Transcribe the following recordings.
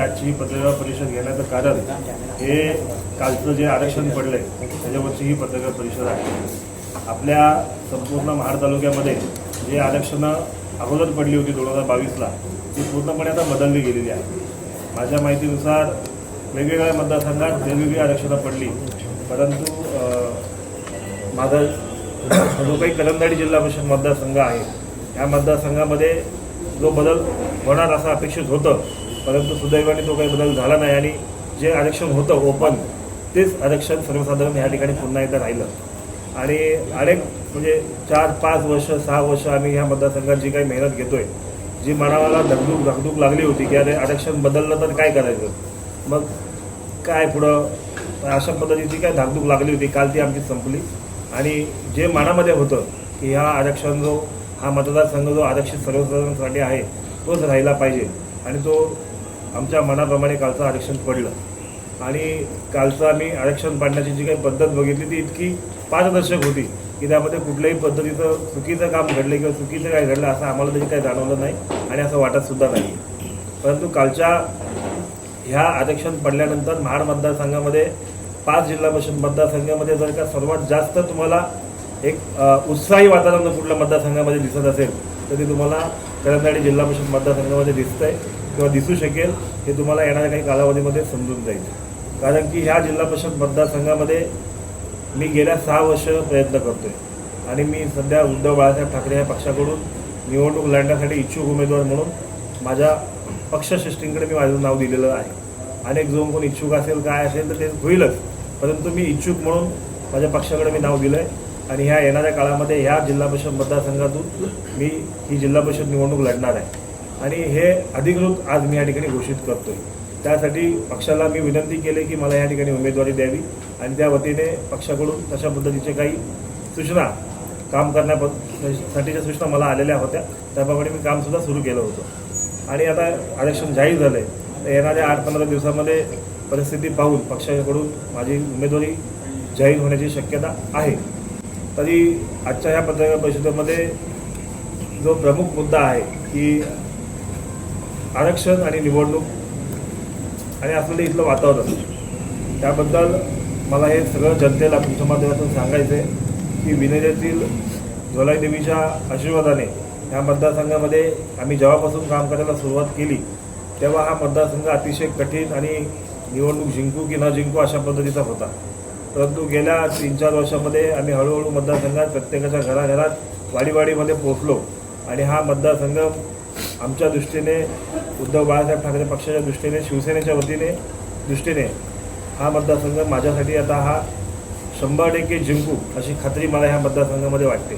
आजची पत्रकार परिषद घेण्याचं कारण हे कालचं जे आरक्षण पडलंय त्याच्यावरची ही पत्रकार परिषद आहे. आपल्या संपूर्ण महाड तालुक्यामध्ये जे आरक्षणं अगोदर पडली होती दोन हजार बावीसला ती पूर्णपणे आता बदलली गेलेली आहे. माझ्या माहितीनुसार वेगवेगळ्या मतदारसंघात वेगवेगळी आरक्षणं पडली परंतु अं, माझा जो काही कलमदाडी जिल्हा परिषद मतदारसंघ आहे या मतदारसंघामध्ये जो बदल होणार असं अपेक्षित होतं परंतु सुदैवाने तो काही बदल झाला नाही आणि जे आरक्षण होतं ओपन तेच आरक्षण सर्वसाधारण या ठिकाणी पुन्हा एकदा राहिलं. आणि अनेक म्हणजे चार पाच वर्ष सहा वर्ष आम्ही ह्या मतदारसंघात जी काही मेहनत घेतोय जी मनाला धगधूक धगधूक लागली होती की अरे आरक्षण बदललं तर काय करायचं? मग काय पुढं? अशा पद्धतीची काय धाकधूक लागली होती काल ती आमची संपली. आणि जे मनामध्ये होतं की ह्या आरक्षण जो हा मतदारसंघ जो आरक्षित सर्वसाधारणसाठी आहे तोच राहिला पाहिजे. आणि तो आमच्या मनाप्रमाणे कालचं आरक्षण पडलं. आणि कालचं आम्ही आरक्षण पाडण्याची जी काही पद्धत बघितली ती इतकी पारदर्शक होती की त्यामध्ये कुठल्याही पद्धतीचं चुकीचं काम घडलं किंवा चुकीचं काय घडलं असं आम्हाला तरी काही जाणवलं नाही आणि असं वाटतसुद्धा नाही. परंतु कालच्या ह्या आरक्षण पडल्यानंतर महाड मतदारसंघामध्ये पाच जिल्हा परिषद मतदारसंघामध्ये जर का सर्वात जास्त तुम्हाला एक उत्साही वातावरण कुठल्या मतदारसंघामध्ये दिसत असेल तर ते तुम्हाला करंदाडी जिल्हा परिषद मतदारसंघामध्ये दिसतंय किंवा दिसू शकेल. हे तुम्हाला येणाऱ्या काही कालावधीमध्ये समजून जाईल. कारण की ह्या जिल्हा परिषद मतदारसंघामध्ये मी गेल्या सहा वर्ष प्रयत्न करतोय. आणि मी सध्या उद्धव बाळासाहेब ठाकरे या पक्षाकडून निवडणूक लढण्यासाठी इच्छुक उमेदवार म्हणून माझ्या पक्षश्रेष्ठींकडे मी माझं नाव दिलेलं आहे. अनेक जो कोण इच्छुक असेल काय असेल तर ते होईलच. परंतु मी इच्छुक म्हणून माझ्या पक्षाकडे मी नाव दिलं आहे आणि ह्या येणाऱ्या काळामध्ये ह्या जिल्हा परिषद मतदारसंघातून मी ही जिल्हा परिषद निवडणूक लढणार आहे. आणि हे अधिकृत आज मी या ठिकाणी घोषित करतोय. त्यासाठी पक्षाला मी विनंती केली की मला या ठिकाणी उमेदवारी द्यावी आणि त्या वतीने पक्षाकडून तशा पद्धतीचे काही सूचना काम करण्यासाठीच्या सूचना मला आलेल्या होत्या. त्याप्रमाणे मी कामसुद्धा सुरू केलं होतं. आणि आता आरक्षण जाहीर झालं आहे तर येणाऱ्या आठ पंधरा दिवसामध्ये परिस्थिती पाहून पक्षाकडून माझी उमेदवारी जाहीर होण्याची शक्यता आहे. तरी आजच्या ह्या पत्रकार परिषदेमध्ये जो प्रमुख मुद्दा आहे की आरक्षण आणि निवडणूक आणि असलेलं इथलं वातावरण त्याबद्दल मला हे सगळं जनतेला तुमच्या माध्यमातून सांगायचं आहे की विनेदेतील ज्वलाई देवीच्या आशीर्वादाने ह्या मतदारसंघामध्ये आम्ही जेव्हापासून काम करायला सुरुवात केली तेव्हा हा मतदारसंघ अतिशय कठीण आणि निवडणूक जिंकू की न जिंकू अशा पद्धतीचा होता. परंतु गेल्या तीन चार वर्षामध्ये आम्ही हळूहळू मतदारसंघात प्रत्येकाच्या घराघरात वाडीवाडीमध्ये पोहोचलो. आणि हा मतदारसंघ आमच्या दृष्टीने उद्धव बाळासाहेब ठाकरे पक्षाच्या दृष्टीने शिवसेनेच्या वतीने दृष्टीने हा मतदारसंघ माझ्यासाठी आता हा शंभर टक्के जिंकू अशी खात्री मला ह्या मतदारसंघामध्ये वाटते.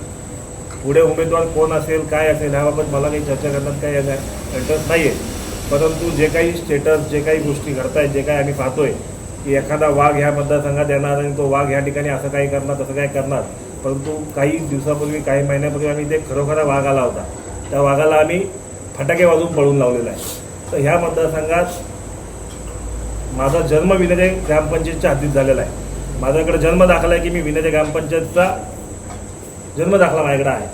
पुढे उमेदवार कोण असेल काय असेल ह्याबाबत मला काही चर्चा करण्यात काही इंटरेस्ट नाही आहे परंतु जे काही स्टेटस जे काही गोष्टी घडतायत जे काही आम्ही पाहतोय की एखादा वाघ ह्या मतदारसंघात येणार आणि तो वाघ ह्या ठिकाणी असं काही करणार तसं काही करणार. परंतु काही दिवसापूर्वी काही महिन्यापूर्वी आम्ही ते खरोखरा वाघ आला होता. त्या वाघाला आम्ही फटाके वाजवून पळून लावलेला आहे. तर ह्या मतदारसंघात माझा जन्म विनय ग्रामपंचायतच्या हद्दीत झालेला आहे. माझ्याकडे जन्म दाखला आहे की मी विनय ग्रामपंचायतचा जन्म दाखला माझ्याकडे आहे.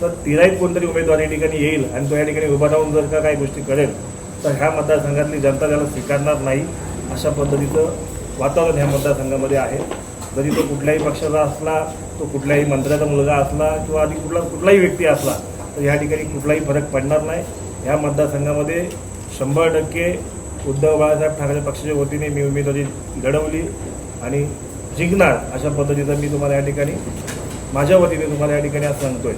तर तिलाही कोणतरी उमेदवार या ठिकाणी येईल आणि तो या ठिकाणी उभा राहून जर का काही गोष्टी करेल तर ह्या मतदारसंघातली जनता त्याला स्वीकारणार नाही अशा पद्धतीचं वातावरण ह्या मतदारसंघामध्ये आहे. जरी तो कुठल्याही पक्षाचा असला तो कुठल्याही मंत्र्याचा मुलगा असला किंवा आधी कुठला कुठलाही व्यक्ती असला तर ह्या ठिकाणी कुठलाही फरक पडणार नाही. ह्या मतदारसंघामध्ये शंभर टक्के उद्धव बाळासाहेब ठाकरे पक्षाच्या वतीने मी उमेदवारी लढवली आणि जिंकणार अशा पद्धतीचं मी तुम्हाला या ठिकाणी माझ्या वतीने तुम्हाला या ठिकाणी आज सांगतोय.